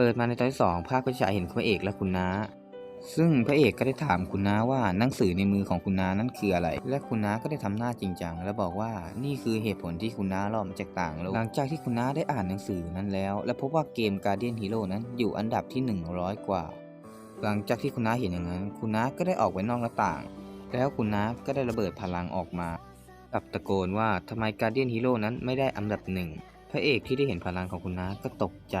ปิดมาในตอนที่สองภาพก็จะเห็นพระเอกและคุณน้า ซึ่งพระเอกก็ได้ถามคุณน้าว่าหนังสือในมือของคุณน้านั้นคืออะไร และคุณน้าก็ได้ทำหน้าจริงจังและบอกว่านี่คือเหตุผลที่คุณน้ารอดมาจากต่างโลก หลังจากที่คุณน้าได้อ่านหนังสือนั้นแล้ว และพบว่าเกม Guardian Hero นั้นอยู่อันดับที่ 100 กว่า หลังจากที่คุณน้าเห็นอย่างนั้น คุณน้าก็ได้ออกไปนอกหน้าต่าง แล้วคุณน้าก็ได้ระเบิดพลังออกมากับตะโกนว่าทำไม Guardian Hero นั้นไม่ได้อันดับหนึ่งพระเอกที่ได้เห็นพลังของคุณน้าก็ตกใจ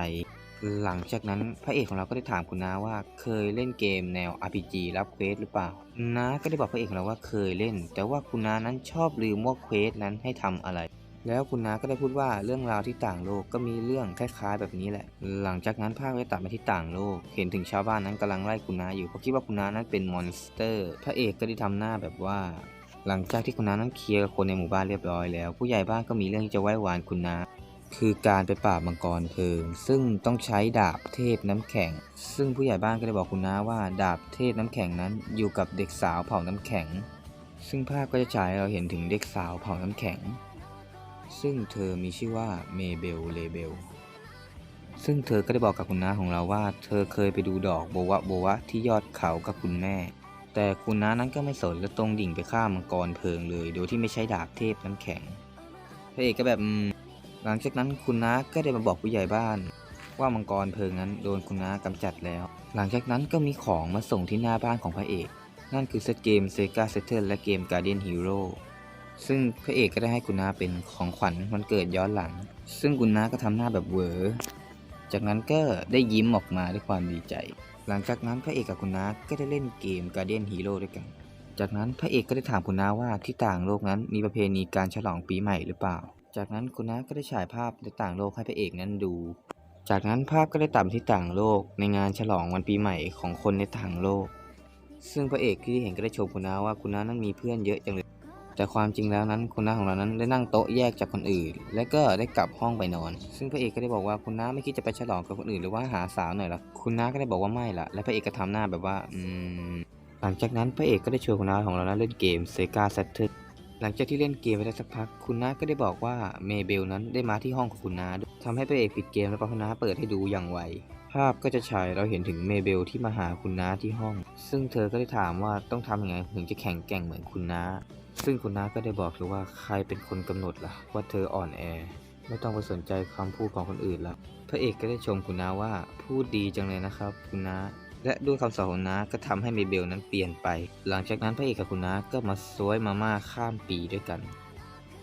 หลังจากนั้นพระเอกของเราก็ได้ถามคุณน้าว่าเคยเล่นเกมแนว RPG รับเควสหรือเปล่า น้าก็ได้บอกพระเอกของเราว่าเคยเล่น แต่ว่าคุณน้านั้นชอบลืมว่าเควสนั้นให้ทำอะไร แล้วคุณน้าก็ได้พูดว่าเรื่องราวที่ต่างโลกก็มีเรื่องคล้ายๆ แบบนี้แหละ หลังจากนั้นภาพก็ตัดมาที่ต่างโลก เห็นถึงชาวบ้านนั้นกำลังไล่คุณน้าอยู่เพราะคิดว่าคุณน้านั้นเป็นมอนสเตอร์ พระเอกก็ได้ทำหน้าแบบว่าหลังจากที่คุณน้านั้นเคลียร์คนในหมู่บ้านเรียบร้อยแล้ว ผู้ใหญ่บ้านก็มีเรื่องที่จะไหว้วานคุณน้า คือการไปปราบมังกรเพลิง ซึ่งต้องใช้ดาบเทพน้ำแข็ง ซึ่งผู้ใหญ่บ้านก็ได้บอกคุณน้าว่า ดาบเทพน้ำแข็งนั้นอยู่กับเด็กสาวเผ่าน้ำแข็ง ซึ่งภาพก็จะฉายเราเห็นถึงเด็กสาวเผ่าน้ำแข็ง ซึ่งเธอมีชื่อว่าเมเบลเลเบลซึ่งเธอก็ได้บอกกับคุณน้าของเราว่า เธอเคยไปดูดอกโบวะโบวะที่ยอดเขากับคุณแม่ แต่คุณน้านั้นก็ไม่สนและตรงดิ่งไปฆ่ามังกรเพลิงเลย โดยที่ไม่ใช้ดาบเทพน้ำแข็งพระเอกก็แบบ หลังจากนั้นคุณน้าก็ได้มาบอกผู้ใหญ่บ้าน ว่ามังกรเพลิงนั้นโดนคุณน้ากำจัดแล้ว หลังจากนั้นก็มีของมาส่งที่หน้าบ้านของพระเอก นั่นคือเซตเกม Sega Saturn และเกม Guardian Hero ซึ่งพระเอกก็ได้ให้คุณน้าเป็นของขวัญวันเกิดย้อนหลัง ซึ่งคุณน้าก็ทำหน้าแบบเวอจากนั้นก็ได้ยิ้มออกมาด้วยความดีใจ หลังจากนั้นพระเอกกับคุณน้าก็ได้เล่นเกม Guardian Hero ด้วยกัน จากนั้นพระเอกก็ได้ถามคุณน้าว่าที่ต่างโลกนั้นมีประเพณีการฉลองปีใหม่หรือเปล่า จากนั้นคุณน้าก็ได้ฉายภาพในต่างโลกให้พระเอกนั้นดู จากนั้นภาพก็ได้ตัดมาที่ต่างโลกในงานฉลองวันปีใหม่ของคนในต่างโลก ซึ่งพระเอกที่เห็นก็ได้ชมคุณน้าว่าคุณน้านั้นมีเพื่อนเยอะจังเลย แต่ความจริงแล้วนั้นคุณน้าของเรานั้นได้นั่งโต๊ะแยกจากคนอื่น และก็ได้กลับห้องไปนอน ซึ่งพระเอกก็ได้บอกว่าคุณน้าไม่คิดจะไปฉลองกับคนอื่นหรือว่าหาสาวหน่อยหรอคุณน้าก็ได้บอกว่าไม่ละและพระเอกก็ทำหน้าแบบว่า อืม หลังจากนั้นพระเอกก็ได้ชวนคุณน้าของเรานั้นเล่นเกม Sega Saturn หลังจากที่เล่นเกมไปได้สักพัก คุณน้าก็ได้บอกว่าเมเบลนั้นได้มาที่ห้องของคุณน้าด้วยทำให้พระเอกปิดเกมแล้วก็คุณน้าเปิดให้ดูอย่างไว ภาพก็จะฉายเราเห็นถึงเมเบลที่มาหาคุณน้าที่ห้อง ซึ่งเธอก็ได้ถามว่าต้องทำยังไงถึงจะแข็งแกร่งเหมือนคุณน้า ซึ่งคุณน้าก็ได้บอกเธอว่าใครเป็นคนกำหนดล่ะ ว่าเธออ่อนแอ ไม่ต้องไปสนใจคำพูดของคนอื่นละพระเอกก็ได้ชมคุณน้าว่าพูดดีจังเลยนะครับ คุณน้า และด้วยคำสอนของน้าก็ทำให้เมเบลนั้นเปลี่ยนไป หลังจากนั้นพระเอกกับคุณน้าก็มาซวยมาม่าข้ามปีด้วยกัน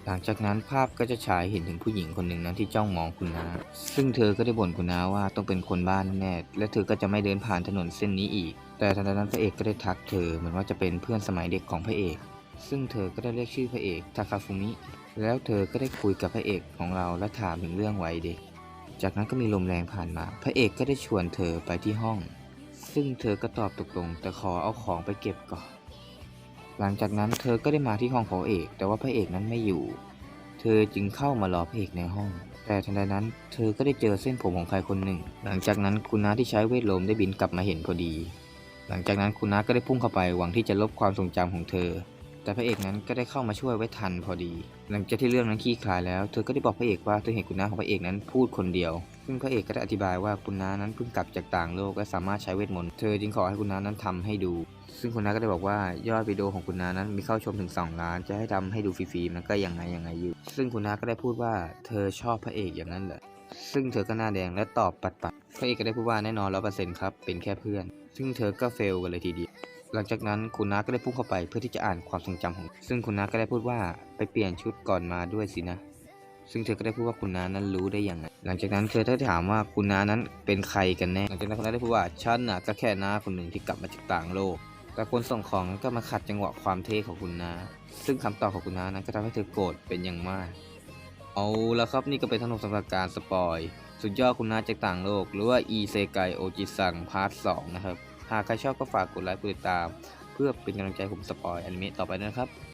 หลังจากนั้นภาพก็จะฉายเห็นถึงผู้หญิงคนหนึ่งนั้นที่จ้องมองคุณน้า ซึ่งเธอก็ได้บ่นคุณน้าว่าต้องเป็นคนบ้านแน่และเธอก็จะไม่เดินผ่านถนนเส้นนี้อีก แต่ทันใดนั้นพระเอกก็ได้ทักเธอเหมือนว่าจะเป็นเพื่อนสมัยเด็กของพระเอก ซึ่งเธอก็ได้เรียกชื่อพระเอกทาคาฟุมิ แล้วเธอก็ได้คุยกับพระเอกของเราและถามถึงเรื่องวัยเด็ก จากนั้นก็มีลมแรงผ่านมา พระเอกก็ได้ชวนเธอไปที่ห้อง ซึ่งเธอก็ตอบตกลงแต่ขอเอาของไปเก็บก่อน หลังจากนั้นเธอก็ได้มาที่ห้องของเอก แต่ว่าพระเอกนั้นไม่อยู่ เธอจึงเข้ามารอพระเอกในห้อง แต่ทันใดนั้น เธอก็ได้เจอเส้นผมของใครคนหนึ่ง หลังจากนั้นคุณน้าที่ใช้เวทลมได้บินกลับมาเห็นพอดี หลังจากนั้นคุณน้าก็ได้พุ่งเข้าไปหวังที่จะลบความทรงจำของเธอ แต่พระเอกนั้นก็ได้เข้ามาช่วยไว้ทันพอดี หลังจากที่เรื่องนั้นคลี่คลายแล้ว เธอก็ได้บอกพระเอกว่าเธอเห็นคุณน้าของพระเอกนั้นพูดคนเดียว ซึ่งพระเอกก็ได้อธิบายว่าคุณน้านั้นเพิ่งกลับจากต่างโลกและสามารถใช้เวทมนต์เธอจึงขอให้คุณน้านั้นทำให้ดู ซึ่งคุณน้าก็ได้บอกว่ายอดวิดีโอของคุณน้านั้นมีเข้าชมถึง 2 ล้าน จะให้ทำให้ดูฟรีๆมันก็ยังไงยังไงอยู่ ซึ่งคุณน้าก็ได้พูดว่าเธอชอบพระเอกอย่างนั้นเหรอซึ่งเธอก็หน้าแดงและตอบปัดปัดๆพระเอกก็ได้พูดว่าแน่นอนร้อเปอร์เซ็นต์ครับเป็นแค่เพื่อน ซึ่งเธอก็เฟลกันเลยทีเดียวหลังจากนั้นคุณน้าก็ได้พุ่งเข้าไปเพื่อที่จะอ่านความทรงจำของ ซึ่งคุณน้าก็ได้พูดว่าไปเปลี่ยนชุดก่อนมาด้วยสินะ ซึ่งเธอก็ได้พูดว่าคุณน้านั้นรู้ได้อยังไงหลังจากนั้นเธอได้ถามว่าคุณน้านั้นเป็นใครกันแน่ หลังจากนั้นคุณน้าได้พูดว่าฉันน่ะก็แค่น้าคนหนึ่งที่กลับมาจากต่างโลก แต่คนส่งของก็มาขัดจังหวะความเท่ของคุณน้า ซึ่งคำตอบของคุณน้านั้นก็ทำให้เธอโกรธเป็นอย่างมาก เอาละครับนี่ก็เป็นทั้งหมดสำหรับการสปอยสุดยอดคุณน้าจากต่างโลก หรือว่าอีเซไกโอจิซังพาร์ทสนะครับ หากใครชอบก็ฝากกดไลค์กดติดตาม เพื่อเป็นกำลังใจผมสปอยอนิเมะต่อไปนะครับ